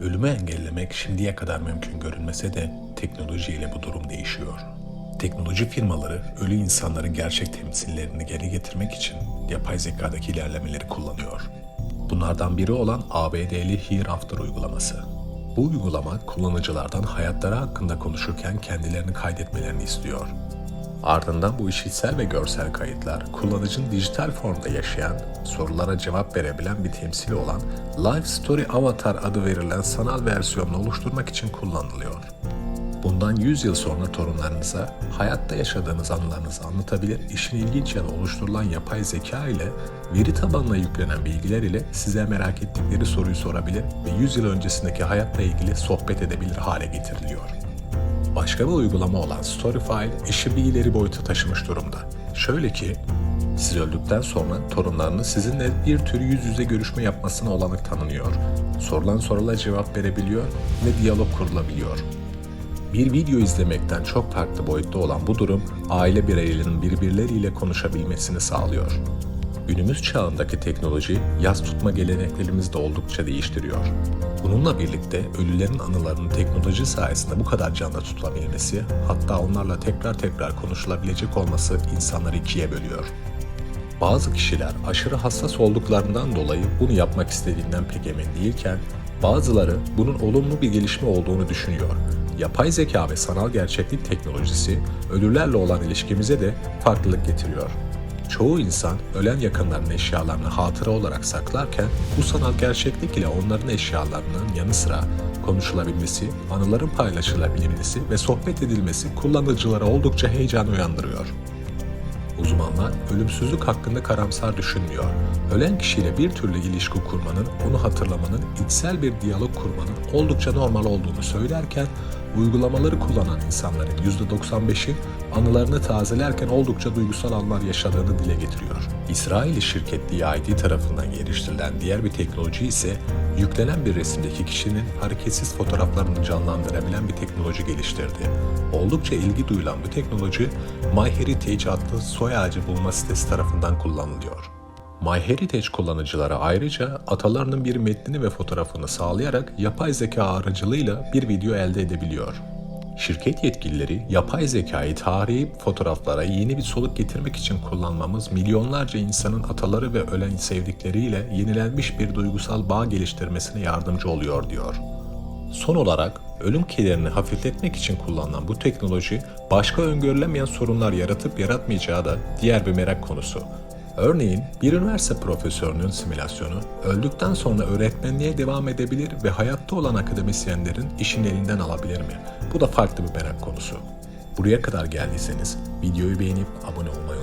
Ölümü engellemek şimdiye kadar mümkün görünmese de teknolojiyle bu durum değişiyor. Teknoloji firmaları ölü insanların gerçek temsillerini geri getirmek için yapay zekadaki ilerlemeleri kullanıyor. Bunlardan biri olan ABD'li Hereafter uygulaması. Bu uygulama kullanıcılardan hayatları hakkında konuşurken kendilerini kaydetmelerini istiyor. Ardından bu işitsel ve görsel kayıtlar kullanıcının dijital formda yaşayan, sorulara cevap verebilen bir temsili olan Life Story Avatar adı verilen sanal versiyonunu oluşturmak için kullanılıyor. Bundan 100 yıl sonra torunlarınıza hayatta yaşadığınız anılarınızı anlatabilir, işin ilginç yanı oluşturulan yapay zeka ile veri tabanına yüklenen bilgiler ile size merak ettikleri soruyu sorabilir ve 100 yıl öncesindeki hayatla ilgili sohbet edebilir hale getiriliyor. Başka bir uygulama olan Storyfile işi bir ileri boyuta taşımış durumda. Şöyle ki, siz öldükten sonra torunlarınız sizinle bir tür yüz yüze görüşme yapmasına olanak tanınıyor. Sorulan sorulara cevap verebiliyor ve diyalog kurulabiliyor. Bir video izlemekten çok farklı boyutta olan bu durum aile bireylerinin birbirleriyle konuşabilmesini sağlıyor. Günümüz çağındaki teknoloji yaz tutma geleneklerimizi de oldukça değiştiriyor. Bununla birlikte ölülerin anılarının teknoloji sayesinde bu kadar canlı tutulabilmesi, hatta onlarla tekrar tekrar konuşulabilecek olması insanları ikiye bölüyor. Bazı kişiler aşırı hassas olduklarından dolayı bunu yapmak istediğinden pek emin değilken, bazıları bunun olumlu bir gelişme olduğunu düşünüyor. Yapay zeka ve sanal gerçeklik teknolojisi ölülerle olan ilişkimize de farklılık getiriyor. Çoğu insan ölen yakınlarının eşyalarını hatıra olarak saklarken bu sanal gerçeklik ile onların eşyalarının yanı sıra konuşulabilmesi, anıların paylaşılabilmesi ve sohbet edilmesi kullanıcılara oldukça heyecan uyandırıyor. Uzmanlar ölümsüzlük hakkında karamsar düşünmüyor. Ölen kişiyle bir türlü ilişki kurmanın, onu hatırlamanın, içsel bir diyalog kurmanın oldukça normal olduğunu söylerken, uygulamaları kullanan insanların %95'i anılarını tazelerken oldukça duygusal anlar yaşadığını dile getiriyor. İsrail şirketi ID tarafından geliştirilen diğer bir teknoloji ise yüklenen bir resimdeki kişinin hareketsiz fotoğraflarını canlandırabilen bir teknoloji geliştirdi. Oldukça ilgi duyulan bu teknoloji MyHeritage adlı soy ağacı bulma sitesi tarafından kullanılıyor. MyHeritage kullanıcılara ayrıca atalarının bir metnini ve fotoğrafını sağlayarak yapay zeka aracılığıyla bir video elde edebiliyor. Şirket yetkilileri yapay zekayı tarihi fotoğraflara yeni bir soluk getirmek için kullanmamız milyonlarca insanın ataları ve ölen sevdikleriyle yenilenmiş bir duygusal bağ geliştirmesine yardımcı oluyor diyor. Son olarak ölüm kederini hafifletmek için kullanılan bu teknoloji başka öngörülemeyen sorunlar yaratıp yaratmayacağı da diğer bir merak konusu. Örneğin bir üniversite profesörünün simülasyonu öldükten sonra öğretmenliğe devam edebilir ve hayatta olan akademisyenlerin işini elinden alabilir mi? Bu da farklı bir merak konusu. Buraya kadar geldiyseniz videoyu beğenip abone olmayı